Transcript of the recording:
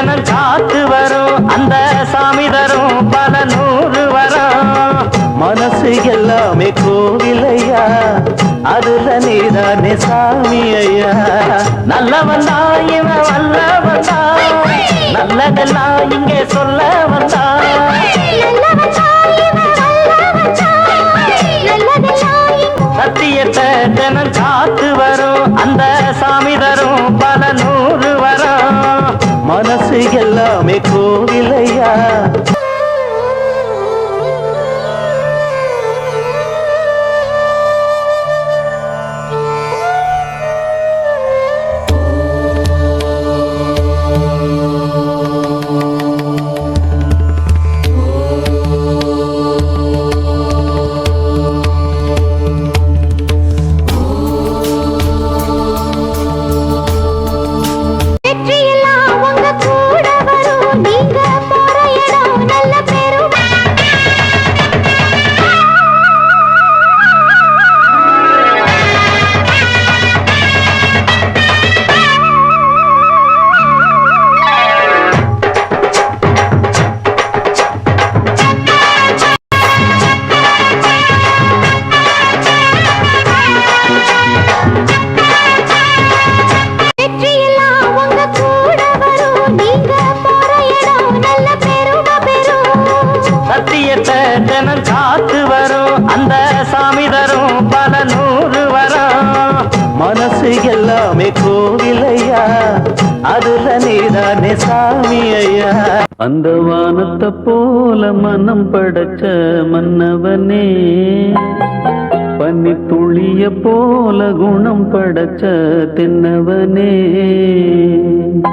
பலனும் காத்து வரும். அந்த சாமி தரும் பல நூறு வரும். மனசு எல்லாமே கோவிலையா? அதுல நீதானே சாமி ஐயா நல்லவன் தான் இவன் வல்லவன் தான். நல்லதெல்லாம் இங்கே சொல்ல வந்தான். சத்தியத்தை தினம் காத்து வரும். அந்த சாமி தரும் பல நூறு கோவிலையா வெற்றியெல்லாம் தினம் வரும். அந்த சாமி தரும் பல நூறு வரும். மனசு எல்லாமே கோவிலையா? அதுல நீதானே சாமி ஐயா அந்த வானத்தை போல மனம் படைச்ச மன்னவனே பன்னி துளிய போல குணம் படைச்ச தென்னவனே.